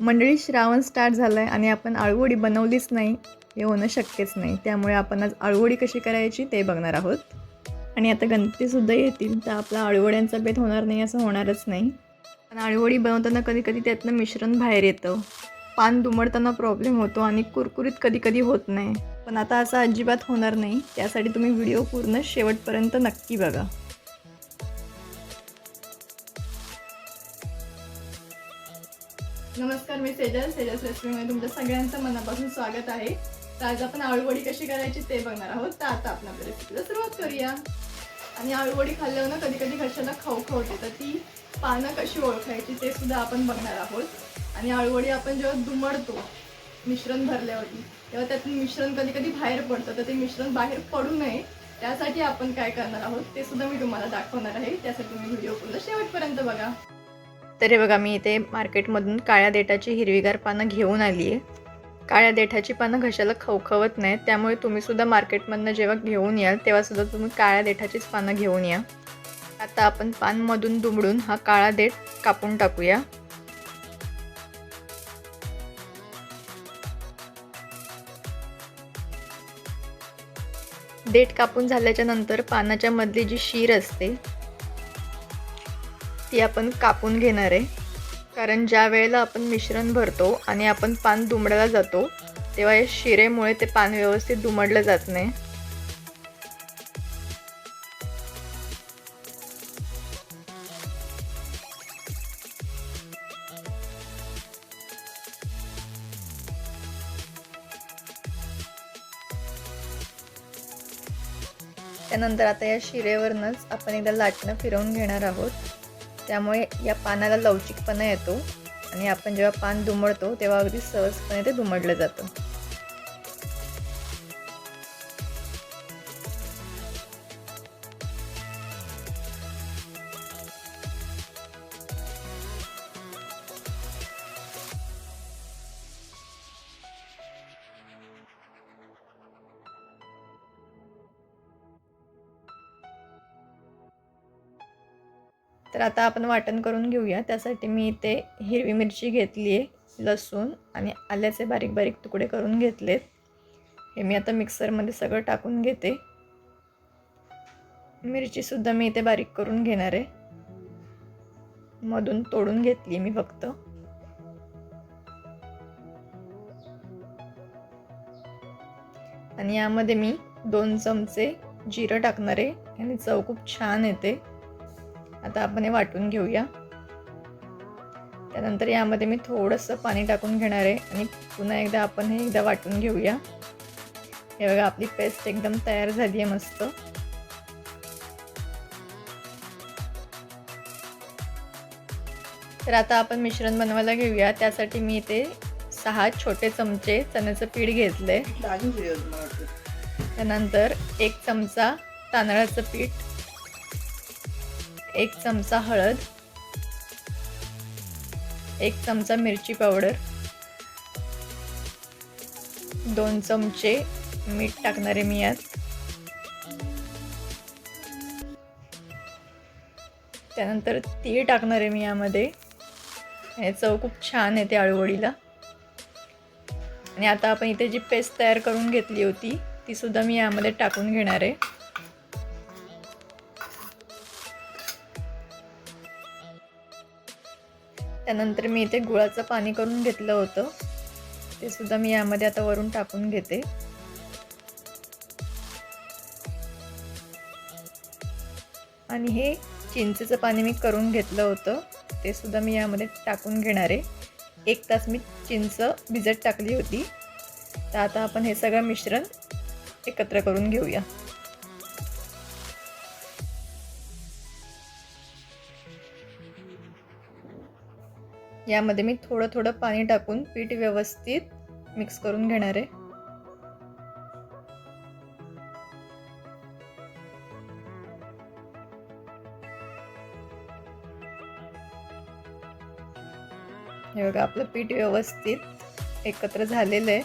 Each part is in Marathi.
मंडळी श्रावण स्टार्ट झालं आहे आणि आपण आळूवडी बनवलीच नाही हे होणं शक्यच नाही. त्यामुळे आपण आज आळूवडी कशी करायची ते बघणार आहोत. आणि आता गणपतीसुद्धा येतील तर आपला आळूवड्यांचा बेत होणार नाही असं होणारच नाही. पण आळूवडी बनवताना कधी कधी त्यातनं मिश्रण बाहेर येतं. पान दुमडताना प्रॉब्लेम होतो आणि कुरकुरीत कधी कधी होत नाही. पण आता असं अजिबात होणार नाही त्यासाठी तुम्ही व्हिडिओ पूर्ण शेवटपर्यंत नक्की बघा. नमस्कार मी सेजल सेजल्स रेसिपीमध्ये तुमच्या सगळ्यांचं मनापासून स्वागत आहे. तर आज आपण आळूवडी कशी करायची ते बघणार आहोत. तर आता आपण आपल्या रेसिपीला सुरुवात करूया. आणि आळूवडी खाल्ल्यावर ना कधी कधी घशाला खवखव होते तर ती पानं कशी ओळखायची ते सुद्धा आपण बघणार आहोत. आणि आळूवडी आपण जेव्हा दुमडतो मिश्रण भरल्यावरती तेव्हा त्यातून मिश्रण कधी कधी बाहेर पडतं तर ते मिश्रण बाहेर पडू नये. त्यासाठी आपण काय करणार आहोत ते सुद्धा मी तुम्हाला दाखवणार आहे. त्यासाठी तुम्ही व्हिडिओ पूर्ण शेवटपर्यंत बघा. तर हे बघा मी इथे मार्केटमधून काळ्या देठाची हिरवीगार पानं घेऊन आली आहे. काळ्या देठाची पानं घशाला खवखवत नाहीत त्यामुळे तुम्हीसुद्धा मार्केटमधनं जेव्हा घेऊन याल तेव्हासुद्धा तुम्ही काळ्या देठाचीच पानं घेऊन या. आता आपण पानमधून दुमडून हा काळा देठ कापून टाकूया. देठ कापून झाल्याच्यानंतर पानाच्या मधली जी शीर असते ती आपण कापून घेणार आहे. कारण ज्या वेळेला आपण मिश्रण भरतो आणि आपण पान दुमडायला जातो तेव्हा या शिरेमुळे ते पान व्यवस्थित दुमडलं जात नाही. त्यानंतर आता या शिरेवरनंच आपण एकदा लाटणं फिरवून घेणार आहोत. त्यामुळे या पानाला लवचिकपणा येतो आणि आपण जेव्हा पान दुमडतो तेव्हा अगदी सहजपणे ते दुमडलं जातं. तर आता आपण वाटण करून घेऊया. त्यासाठी मी इथे हिरवी मिरची घेतली आहे लसूण आणि आल्याचे बारीक बारीक तुकडे करून घेतलेत. हे मी आता मिक्सरमध्ये सगळं टाकून घेते. मिरचीसुद्धा मी इथे बारीक करून घेणार आहे. मधून तोडून घेतली मी फक्त. आणि यामध्ये मी दोन चमचे जिरं टाकणार आहे. आणि चव खूप छान येते. आता आपण हे वाटून घेऊया. त्यानंतर यामध्ये मी थोडंसं पाणी टाकून घेणार आहे आणि पुन्हा एकदा आपण हे एकदा वाटून घेऊया. हे बघा आपली पेस्ट एकदम तयार झाली आहे मस्त. तर आता आपण मिश्रण बनवायला घेऊया. त्यासाठी मी इथे सहा छोटे चमचे चण्याचं पीठ घेतलंय. त्यानंतर एक चमचा तांदळाचं पीठ. एक चमचा हळद एक चमचा मिरची पावडर दोन चमचे मीठ टाकणार आहे मी यात त्यानंतर तीळ टाकणार आहे मी यामध्ये हे चव खूप छान येते आळूवडीला. आणि आता आपण इथे जी पेस्ट तयार करून घेतली होती ती सुद्धा मी यामध्ये टाकून घेणार आहे. त्यानंतर मी इथे गुळाचं पाणी करून घेतलं होतं. ते सुद्धा मी यामध्ये आता वरून टाकून घेते. आणि हे चिंचेचं पाणी मी करून घेतलं होतं. ते सुद्धा मी यामध्ये टाकून घेणार. आहे एक तास मी चिंच भिजत टाकली होती. तर आता आपण हे सगळं मिश्रण एकत्र करून घेऊया. यामध्ये मी थोडं थोडं पाणी टाकून पीठ व्यवस्थित मिक्स करून घेणार आहे. हे बघा आपलं पीठ व्यवस्थित एकत्र झालेलं आहे.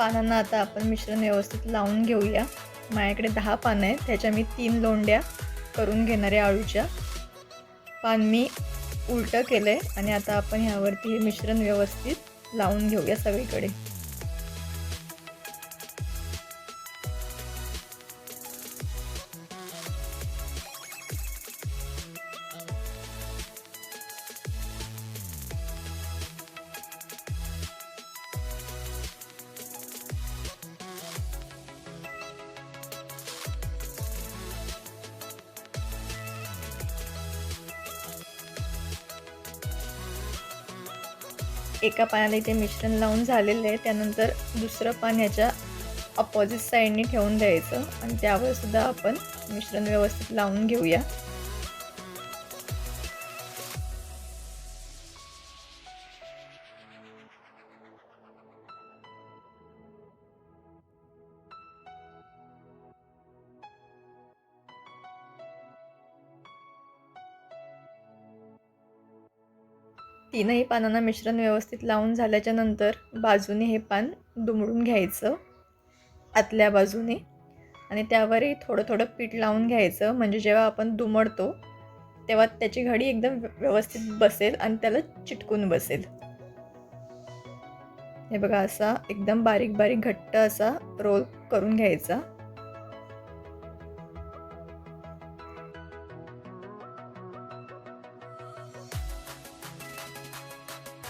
पानांना आता आपण मिश्रण व्यवस्थित लावून घेऊया. माझ्याकडे दहा पानं आहेत त्याच्या मी तीन लोंड्या करून घेणार आहे आळूच्या. पान मी उलटं केलं आहे आणि आता आपण ह्यावरती हे मिश्रण व्यवस्थित लावून घेऊया सगळीकडे. एका पाण्याला इथे मिश्रण लावून झालेलं आहे. त्यानंतर दुसरं पान ह्याच्या अपोजिट साईडने ठेवून द्यायचं. आणि त्यावर सुद्धा आपण मिश्रण व्यवस्थित लावून घेऊया. तीनही पानांना मिश्रण व्यवस्थित लावून झाल्याच्यानंतर बाजूने हे पान दुमडून घ्यायचं आतल्या बाजूने. आणि त्यावरही थोडं थोडं पीठ लावून घ्यायचं. म्हणजे जेव्हा आपण दुमडतो तेव्हा त्याची घडी एकदम व्यवस्थित बसेल आणि त्याला चिटकून बसेल. हे बघा असा एकदम बारीक बारीक घट्ट असा रोल करून घ्यायचा.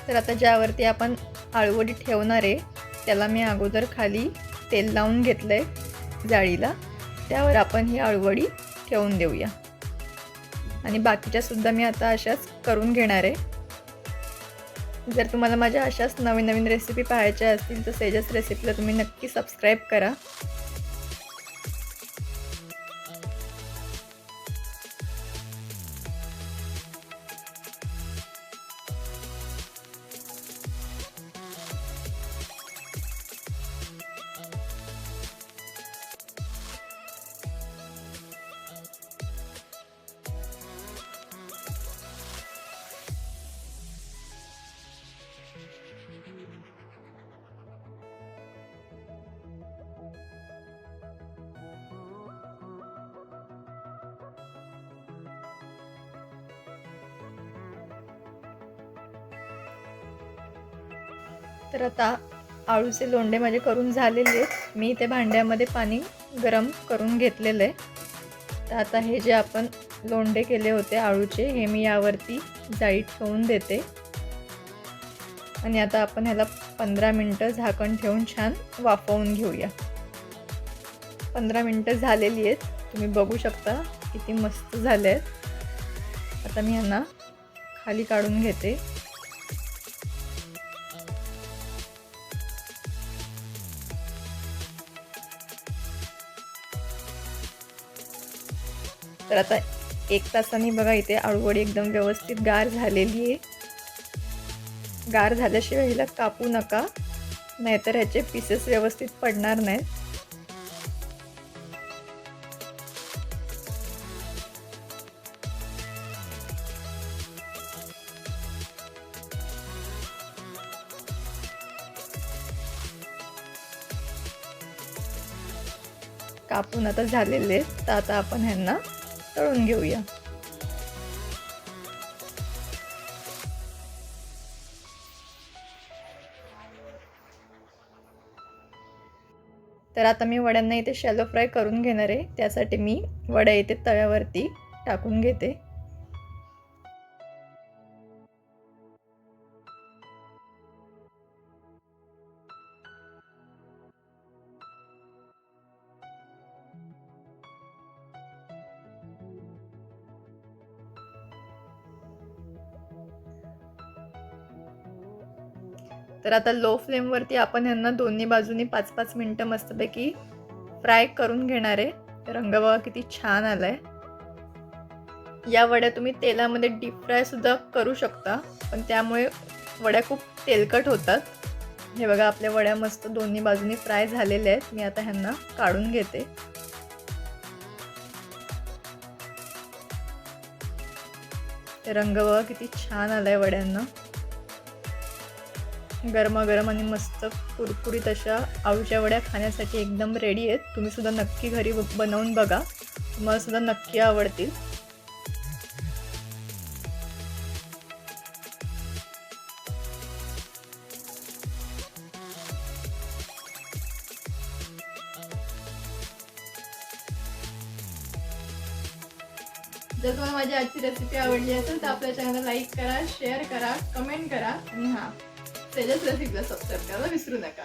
तर आता ज्यावरती आपण आळूवडी ठेवणार आहे त्याला मी अगोदर खाली तेल लावून घेतलं आहे जाळीला. त्यावर आपण ही आळूवडी ठेवून देऊया. आणि बाकीच्या सुद्धा मी आता अशाच करून घेणार आहे. जर तुम्हाला माझ्या अशाच नवीन नवीन रेसिपी पाहायच्या असतील तर सेजस रेसिपीला तुम्ही नक्की सबस्क्राईब करा. तर आता आळूचे लोंडे माझे करून झालेले आहेत. मी इथे भांड्यामध्ये पाणी गरम करून घेतलेलं आहे. तर आता हे जे आपण लोंडे केले होते आळूचे हे मी यावरती जाळी ठेवून देते. आणि आता आपण ह्याला पंधरा मिनटं झाकण ठेवून छान वाफवून घेऊया. पंधरा मिनटं झालेली आहेत. तुम्ही बघू शकता किती मस्त झाले आहेत. आता मी ह्यांना खाली काढून घेते. तर आता एक तासाने बघा इथे आळूवडी एकदम व्यवस्थित गार झालेली आहे. गार झाल्याशिवाय हिला कापू नका. नाहीतर ह्याचे पीसेस व्यवस्थित पडणार नाहीत. कापून आता झालेले आहेत. तर आता आपण ह्यांना तळून घेऊया. तर आता मी वड्यांना इथे शॅलो फ्राय करून घेणार आहे. त्यासाठी मी वड्या इथे तव्यावरती टाकून घेते. तर आता लो फ्लेमवरती आपण यांना दोन्ही बाजूनी पाच पाच मिनटं मस्तपैकी फ्राय करून घेणार आहे. रंग बघा किती छान आलाय. या वड्या तुम्ही तेलामध्ये डीप फ्राय सुद्धा करू शकता पण त्यामुळे वड्या खूप तेलकट होतात. हे बघा आपल्या वड्या मस्त दोन्ही बाजूनी फ्राय झालेल्या आहेत. मी आता ह्यांना काढून घेते. रंग बघा किती छान आलाय वड्यांना. गरमागरम आणि मस्त कुरकुरीत अशा आळूच्या वड्या खाण्यासाठी एकदम रेडी आहेत. तुम्ही सुद्धा नक्की घरी बनवून बघा. तुम्हाला सुद्धा नक्की आवडतील. जर तुम्हाला माझी आजची रेसिपी आवडली असेल तर आपल्या चॅनलला लाईक करा शेअर करा कमेंट करा आणि हां. तेजस रेसिपीला सबस्क्राईब करायला विसरू नका